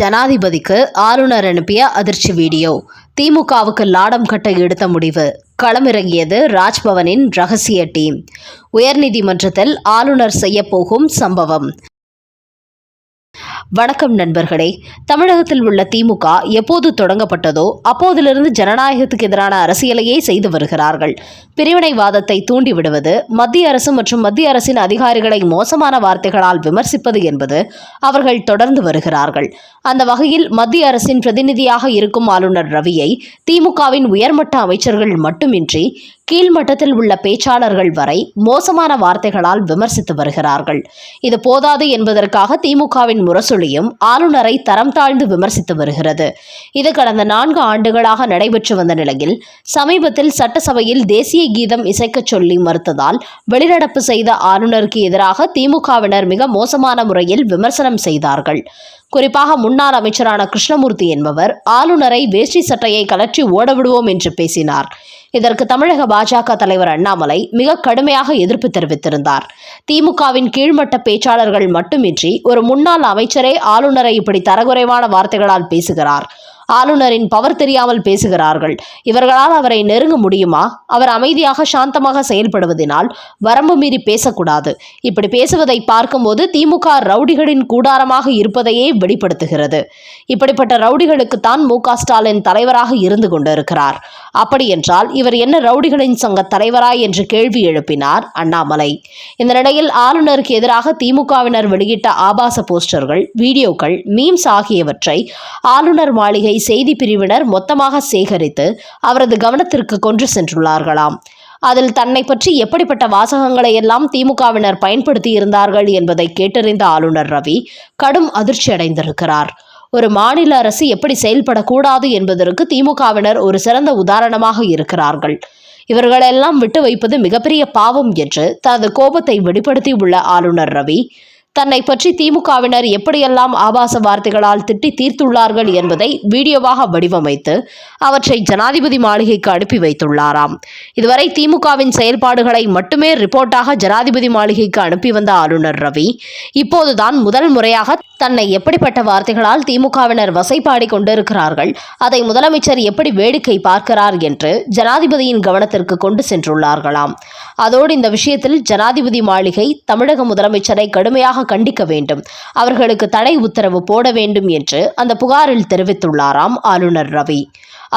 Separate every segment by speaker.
Speaker 1: ஜனாதிபதிக்கு ஆளுநர் அனுப்பிய அதிர்ச்சி வீடியோ. திமுகவுக்கு லாடம் கட்ட எடுத்த முடிவு. களமிறங்கியது ராஜ்பவனின் ரகசிய டீம். உயர்நீதிமன்றத்தில் ஆளுநர் செய்யப்போகும் சம்பவம். வணக்கம் நண்பர்களே. தமிழகத்தில் உள்ள திமுக எப்போது தொடங்கப்பட்டதோ அப்போதிலிருந்து ஜனநாயகத்துக்கு எதிரான அரசியலையே செய்து வருகிறார்கள். பிரிவினைவாதத்தை தூண்டிவிடுவது மத்திய அரசு மற்றும் மத்திய அரசின் அதிகாரிகளை மோசமான வார்த்தைகளால் விமர்சிப்பது என்பது அவர்கள் தொடர்ந்து வருகிறார்கள். அந்த வகையில் மத்திய அரசின் பிரதிநிதியாக இருக்கும் ஆளுநர் ரவியை திமுகவின் உயர்மட்ட அமைச்சர்கள் மட்டுமின்றி கீழ்மட்டத்தில் உள்ள பேச்சாளர்கள் வரை மோசமான வார்த்தைகளால் விமர்சித்து வருகிறார்கள். இது போதாது என்பதற்காக திமுகவின் முரசொலியும் ஆளுநரை தரம் தாழ்ந்து விமர்சித்து வருகிறது. இது கடந்த நான்கு ஆண்டுகளாக நடைபெற்று வந்த நிலையில் சமீபத்தில் சட்டசபையில் தேசிய கீதம் இசைக்கச் சொல்லி மறுத்ததால் வெளிநடப்பு செய்த ஆளுநருக்கு எதிராக திமுகவினர் மிக மோசமான முறையில் விமர்சனம் செய்தார்கள். குறிப்பாக முன்னாள் அமைச்சரான கிருஷ்ணமூர்த்தி என்பவர் ஆளுநரை வேஷ்டி சட்டையை கலற்றி ஓடவிடுவோம் என்று பேசினார். இதற்கு தமிழக பாஜக தலைவர் அண்ணாமலை மிக கடுமையாக எதிர்ப்பு தெரிவித்திருந்தார். திமுகவின் கீழ்மட்ட பேச்சாளர்கள் மட்டுமின்றி ஒரு முன்னாள் அமைச்சரே ஆளுநரை இப்படி தரக்குறைவான வார்த்தைகளால் பேசுகிறார். ஆளுநரின் பவர் தெரியாமல் பேசுகிறார்கள். இவர்களால் அவரை நெருங்க முடியுமா? அவர் அமைதியாக சாந்தமாக செயல்படுவதனால் வரம்பு மீறி பேசக்கூடாது. இப்படி பேசுவதை பார்க்கும்போது திமுக ரவுடிகளின் கூடாரமாக இருப்பதையே வெளிப்படுத்துகிறது. இப்படிப்பட்ட ரவுடிகளுக்குத்தான் மு க ஸ்டாலின் தலைவராக இருந்து கொண்டிருக்கிறார். அப்படியென்றால் இவர் என்ன ரவுடிகளின் சங்க தலைவரா என்று கேள்வி எழுப்பினார் அண்ணாமலை. இந்த நிலையில் ஆளுநருக்கு எதிராக திமுகவினர் வெளியிட்ட ஆபாச போஸ்டர்கள் வீடியோக்கள் மீம்ஸ் ஆகியவற்றை ஆளுநர் மாளிகை செய்தி பிரிவினர் மொத்தமாக சேகரித்து அவரது கவனத்திற்கு கொண்டு சென்றுள்ளார்களாம். அதில் தன்னை பற்றி எப்படிப்பட்ட வாசகங்களை எல்லாம் திமுகவினர் பயன்படுத்தி இருந்தார்கள் என்பதை கேட்டறிந்த ஆளுநர் ரவி கடும் அதிர்ச்சி அடைந்திருக்கிறார். ஒரு மாநில அரசு எப்படி செயல்படக்கூடாது என்பதற்கு திமுகவினர் ஒரு சிறந்த உதாரணமாக இருக்கிறார்கள். இவர்களெல்லாம் விட்டு வைப்பது மிகப்பெரிய பாவம் என்று தனது கோபத்தை வெளிப்படுத்தியுள்ள ஆளுநர் ரவி தன்னை பற்றி திமுகவினர் எப்படியெல்லாம் ஆபாச வார்த்தைகளால் திட்டி தீர்த்துள்ளார்கள் என்பதை வீடியோவாக வடிவமைத்து அவற்றை ஜனாதிபதி மாளிகைக்கு அனுப்பி வைத்துள்ளாராம். இதுவரை திமுகவின் செயல்பாடுகளை மட்டுமே ரிப்போர்ட்டாக ஜனாதிபதி மாளிகைக்கு அனுப்பி வந்த ஆளுநர் ரவி இப்போதுதான் முதல் முறையாக தன்னை எப்படிப்பட்ட வார்த்தைகளால் திமுகவினர் வசைப்பாடி கொண்டிருக்கிறார்கள்? அதை முதலமைச்சர் எப்படி வேடிக்கை பார்க்கிறார் என்று ஜனாதிபதியின் கவனத்திற்கு கொண்டு சென்றுள்ளார்களாம். அதோடு இந்த விஷயத்தில் ஜனாதிபதி மாளிகை தமிழக முதலமைச்சரை கடுமையாக கண்டிக்க வேண்டும். அவர்களுக்கு தடை உத்தரவு போட வேண்டும் என்று அந்த புகாரில் தெரிவித்துள்ளாராம் ஆளுநர் ரவி.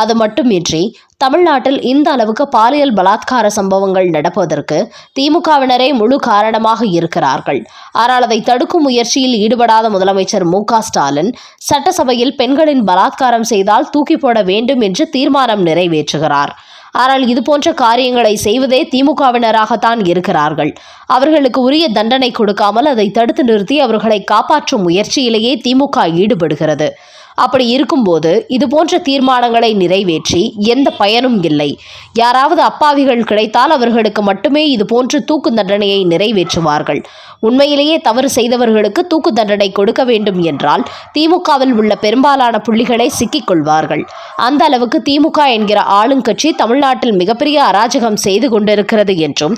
Speaker 1: அது மட்டுமின்றி தமிழ்நாட்டில் இந்த அளவுக்கு பாலியல் பலாத்கார சம்பவங்கள் நடப்பதற்கு திமுகவினரே முழு காரணமாக இருக்கிறார்கள். ஆனால் அதை தடுக்கும் முயற்சியில் ஈடுபடாத முதலமைச்சர் மு ஸ்டாலின் சட்டசபையில் பெண்களின் பலாத்காரம் செய்தால் தூக்கி போட வேண்டும் என்று தீர்மானம் நிறைவேற்றுகிறார். ஆனால் இதுபோன்ற காரியங்களை செய்வதே திமுகவினராகத்தான் இருக்கிறார்கள். அவர்களுக்கு உரிய தண்டனை கொடுக்காமல் அதை தடுத்து நிறுத்தி அவர்களை காப்பாற்றும் முயற்சியிலேயே திமுக ஈடுபடுகிறது. அப்படி இருக்கும்போது இதுபோன்ற தீர்மானங்களை நிறைவேற்றி எந்த பயனும் இல்லை. யாராவது அப்பாவிகள் கிடைத்தால் அவர்களுக்கு மட்டுமே இது போன்ற தூக்கு தண்டனையை நிறைவேற்றுவார்கள். உண்மையிலேயே தவறு செய்தவர்களுக்கு தூக்கு தண்டனை கொடுக்க வேண்டும் என்றால் திமுகவில் உள்ள பெரும்பாலான புள்ளிகளை சிக்கிக்கொள்வார்கள் அந்த அளவுக்கு திமுக என்கிற ஆளுங்கட்சி தமிழ்நாட்டில் மிகப்பெரிய அராஜகம் செய்து கொண்டிருக்கிறது என்றும்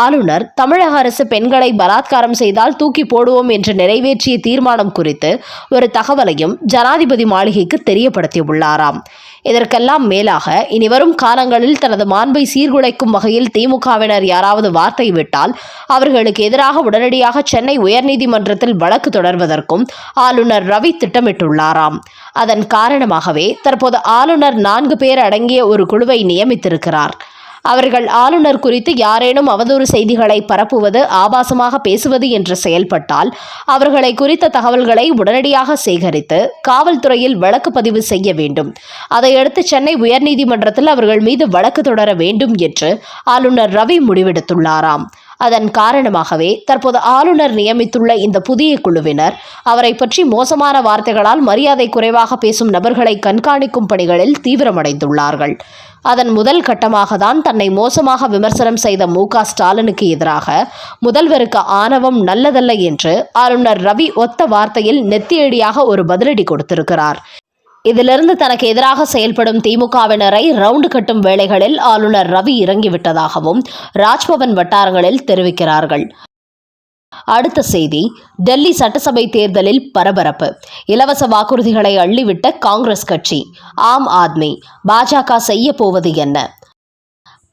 Speaker 1: ஆளுநர் தமிழக அரசு பெண்களை பலாத்காரம் செய்தால் தூக்கி போடுவோம் என்று நிறைவேற்றிய தீர்மானம் குறித்து ஒரு தகவலையும் ஜனாதிபதி மாளிகைக்கு தெரியப்படுத்தியுள்ளாராம். இதற்கெல்லாம் மேலாக இனி வரும் காலங்களில் தனது மாண்பை சீர்குலைக்கும் வகையில் திமுகவினர் யாராவது வார்த்தை விட்டால் அவர்களுக்கு எதிராக உடனடியாக சென்னை உயர்நீதிமன்றத்தில் வழக்கு தொடர்வதற்கும் ஆளுநர் ரவி திட்டமிட்டுள்ளாராம். அதன் காரணமாகவே தற்போது ஆளுநர் நான்கு பேர் அடங்கிய ஒரு குழுவை நியமித்திருக்கிறார். அவர்கள் ஆளுநர் குறித்து யாரேனும் அவதூறு செய்திகளை பரப்புவது ஆபாசமாக பேசுவது என்று செயல்பட்டால் அவர்களை குறித்த தகவல்களை உடனடியாக சேகரித்து காவல்துறையில் வழக்கு பதிவு செய்ய வேண்டும். அதையடுத்து சென்னை உயர்நீதிமன்றத்தில் அவர்கள் மீது வழக்கு தொடர வேண்டும் என்று ஆளுநர் ரவி முடிவெடுத்துள்ளாராம். அதன் காரணமாகவே தற்போது ஆளுநர் நியமித்துள்ள இந்த புதிய குழுவினர் அவரை பற்றி மோசமான வார்த்தைகளால் மரியாதை குறைவாக பேசும் நபர்களை கண்காணிக்கும் பணிகளில் தீவிரமடைந்துள்ளார்கள். அதன் முதல் கட்டமாக தான் தன்னை மோசமாக விமர்சனம் செய்த மு க ஸ்டாலினுக்கு எதிராக முதல்வருக்கு ஆணவம் நல்லதல்ல என்று ஆளுநர் ரவி ஒத்த வார்த்தையில் நெத்தியடியாக ஒரு பதிலடி கொடுத்திருக்கிறார். இதிலிருந்து தனக்கு எதிராக செயல்படும் திமுகவினரை ரவுண்டு கட்டும் வேளைகளில் ஆளுநர் ரவி இறங்கிவிட்டதாகவும் ராஜ்பவன் வட்டாரங்களில் தெரிவிக்கிறார்கள். அடுத்த செய்தி டெல்லி சட்டசபை தேர்தலில் பரபரப்பு. இலவச வாக்குறுதிகளை அள்ளிவிட்ட காங்கிரஸ் கட்சி. ஆம் ஆத்மி பாஜக செய்ய போவது என்ன?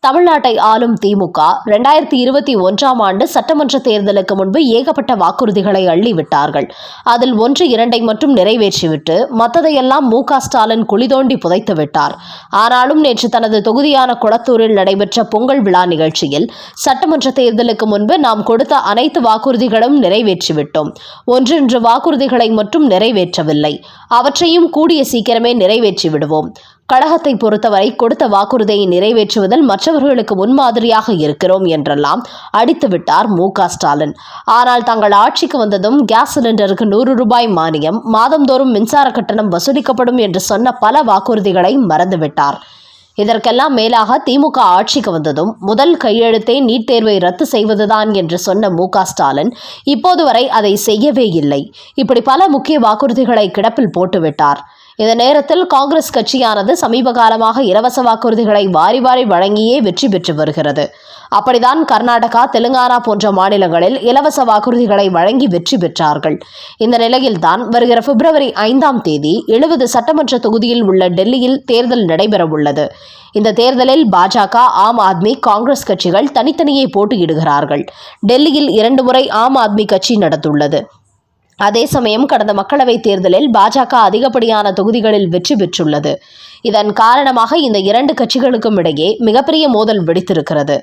Speaker 1: தமிழ்நாட்டை ஆளும் திமுக ரெண்டாயிரத்தி இருபத்தி ஒன்றாம் ஆண்டு சட்டமன்ற தேர்தலுக்கு முன்பு ஏகப்பட்ட வாக்குறுதிகளை அள்ளிவிட்டார்கள். அதில் ஒன்று இரண்டை மட்டும் நிறைவேற்றிவிட்டு மற்றதையெல்லாம் மு க ஸ்டாலின் குளிதோண்டி புதைத்து விட்டார் ஆனாலும் நேற்று தனது தொகுதியான குளத்தூரில் நடைபெற்ற பொங்கல் விழா நிகழ்ச்சியில் சட்டமன்ற தேர்தலுக்கு முன்பு நாம் கொடுத்த அனைத்து வாக்குறுதிகளும் நிறைவேற்றிவிட்டோம். ஒன்றின்று வாக்குறுதிகளை மட்டும் நிறைவேற்றவில்லை. அவற்றையும் கூடிய சீக்கிரமே நிறைவேற்றி விடுவோம் கழகத்தை பொறுத்தவரை கொடுத்த வாக்குறுதியை நிறைவேற்றுவதில் மற்றவர்களுக்கு முன்மாதிரியாக இருக்கிறோம் என்றெல்லாம் அடித்துவிட்டார் மு க ஸ்டாலின். ஆனால் தங்கள் ஆட்சிக்கு வந்ததும் கேஸ் சிலிண்டருக்கு நூறு ரூபாய் மானியம் மாதந்தோறும் மின்சார கட்டணம் வசூலிக்கப்படும் என்று சொன்ன பல வாக்குறுதிகளை மறந்துவிட்டார். இதற்கெல்லாம் மேலாக திமுக ஆட்சிக்கு வந்ததும் முதல் கையெழுத்தே நீட் தேர்வை ரத்து செய்வதுதான் என்று சொன்ன மு க ஸ்டாலின் இப்போது வரை அதை செய்யவே இல்லை. இப்படி பல முக்கிய வாக்குறுதிகளை கிடப்பில் போட்டுவிட்டார். இந்த நேரத்தில் காங்கிரஸ் கட்சியானது சமீப காலமாக இலவச வாக்குறுதிகளை வாரி வாரி வழங்கியே வெற்றி பெற்று வருகிறது. அப்படிதான் கர்நாடகா தெலுங்கானா போன்ற மாநிலங்களில் இலவச வாக்குறுதிகளை வழங்கி வெற்றி பெற்றார்கள். இந்த நிலையில்தான் வருகிற பிப்ரவரி ஐந்தாம் தேதி எழுபது சட்டமன்ற தொகுதியில் உள்ள டெல்லியில் தேர்தல் நடைபெறவுள்ளது. இந்த தேர்தலில் பாஜக ஆம் ஆத்மி காங்கிரஸ் கட்சிகள் தனித்தனியே போட்டியிடுகிறார்கள். டெல்லியில் இரண்டு முறை ஆம் ஆத்மி கட்சி நடத்துள்ளது. அதே சமயம் கடந்த மக்களவைத் தேர்தலில் பாஜக அதிகப்படியான தொகுதிகளில் வெற்றி பெற்றுள்ளது. இதன் காரணமாக இந்த இரண்டு கட்சிகளுக்கும் இடையே மிகப்பெரிய மோதல் வெடித்திருக்கிறது.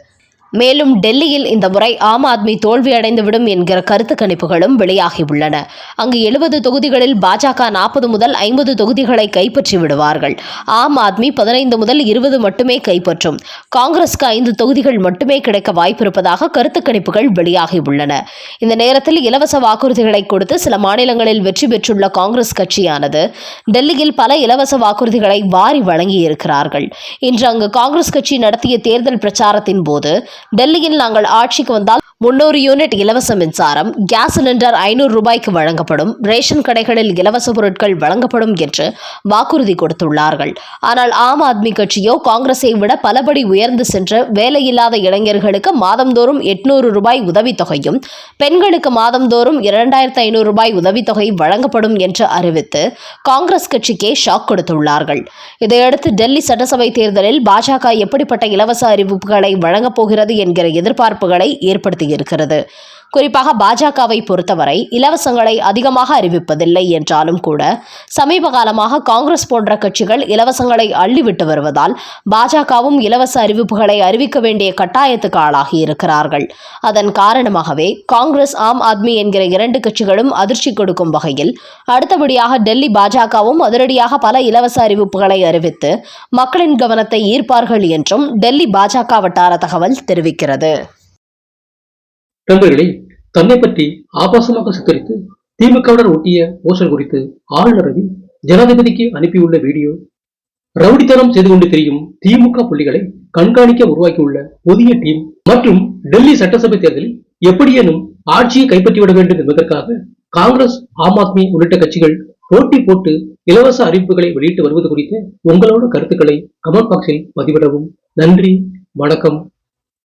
Speaker 1: மேலும் டெல்லியில் இந்த முறை ஆம் ஆத்மி தோல்வியடைந்துவிடும் என்கிற கருத்து கணிப்புகளும் வெளியாகியுள்ளன. அங்கு எழுபது தொகுதிகளில் பாஜக நாற்பது முதல் ஐம்பது தொகுதிகளை கைப்பற்றி விடுவார்கள். ஆம் ஆத்மி பதினைந்து முதல் இருபது மட்டுமே கைப்பற்றும். காங்கிரஸ்க்கு ஐந்து தொகுதிகள் மட்டுமே கிடைக்க வாய்ப்பிருப்பதாக கருத்து கணிப்புகள் வெளியாகியுள்ளன. இந்த நேரத்தில் இலவச வாக்குறுதிகளை கொடுத்து சில மாநிலங்களில் வெற்றி பெற்றுள்ள காங்கிரஸ் கட்சியானது டெல்லியில் பல இலவச வாக்குறுதிகளை வாரி வழங்கியிருக்கிறார்கள். இன்று அங்கு காங்கிரஸ் கட்சி நடத்திய தேர்தல் பிரச்சாரத்தின் போது டெல்லியில் நாங்கள் ஆட்சிக்கு வந்தால் முன்னூறு யூனிட் இலவச மின்சாரம் கேஸ் சிலிண்டர் ஐநூறு ரூபாய்க்கு வழங்கப்படும் ரேஷன் கடைகளில் இலவச பொருட்கள் வழங்கப்படும் என்று வாக்குறுதி கொடுத்துள்ளார்கள். ஆனால் ஆம் ஆத்மி கட்சியோ காங்கிரஸை விட பலபடி உயர்ந்து சென்று வேலையில்லாத இளைஞர்களுக்கு மாதந்தோறும் எட்நூறு ரூபாய் உதவித்தொகையும் பெண்களுக்கு மாதந்தோறும் இரண்டாயிரத்து ஐநூறு ரூபாய் உதவித்தொகை வழங்கப்படும் என்று அறிவித்து காங்கிரஸ் கட்சிக்கே ஷாக் கொடுத்துள்ளார்கள். இதையடுத்து டெல்லி சட்டசபை தேர்தலில் பாஜக எப்படிப்பட்ட இலவச அறிவிப்புகளை வழங்கப் போகிறது என்கிற எதிர்பார்ப்புகளை ஏற்படுத்தி ஏற்படுத்தியிருக்கிறது குறிப்பாக பாஜகவை பொறுத்தவரை இலவசங்களை அதிகமாக அறிவிப்பதில்லை என்றாலும் கூட சமீப காலமாக காங்கிரஸ் போன்ற கட்சிகள் இலவசங்களை அள்ளிவிட்டு வருவதால் பாஜகவும் இலவச அறிவிப்புகளை அறிவிக்க வேண்டிய கட்டாயத்துக்கு ஆளாகி இருக்கிறார்கள். அதன் காரணமாகவே காங்கிரஸ் ஆம் ஆத்மி என்கிற இரண்டு கட்சிகளும் அதிர்ச்சி கொடுக்கும் வகையில் அடுத்தபடியாக டெல்லி பாஜகவும் அதிரடியாக பல இலவச அறிவிப்புகளை அறிவித்து மக்களின் கவனத்தை ஈர்ப்பார்கள் என்றும் டெல்லி பாஜக வட்டார தகவல் தெரிவிக்கிறது.
Speaker 2: நண்பர்களே தன்னை பற்றி ஆபாசமாக சித்தரித்து திமுகவுடன் ஒட்டிய போஸ்டர் குறித்து ஆளுநர் ரவி ஜனாதிபதிக்கு அனுப்பியுள்ள வீடியோ ரவுடித்தனம் செய்து கொண்டு தெரியும் திமுக புள்ளிகளை கண்காணிக்க உருவாக்கியுள்ள புதிய டீம் மற்றும் டெல்லி சட்டசபை தேர்தலில் எப்படியேனும் ஆட்சியை கைப்பற்றிவிட வேண்டும் என்பதற்காக காங்கிரஸ் ஆம் ஆத்மி உள்ளிட்ட கட்சிகள் போட்டி போட்டு இலவச அறிவிப்புகளை வெளியிட்டு வருவது குறித்து உங்களோட கருத்துக்களை கமெண்ட் பாக்ஸில் பதிவிடவும். நன்றி வணக்கம்.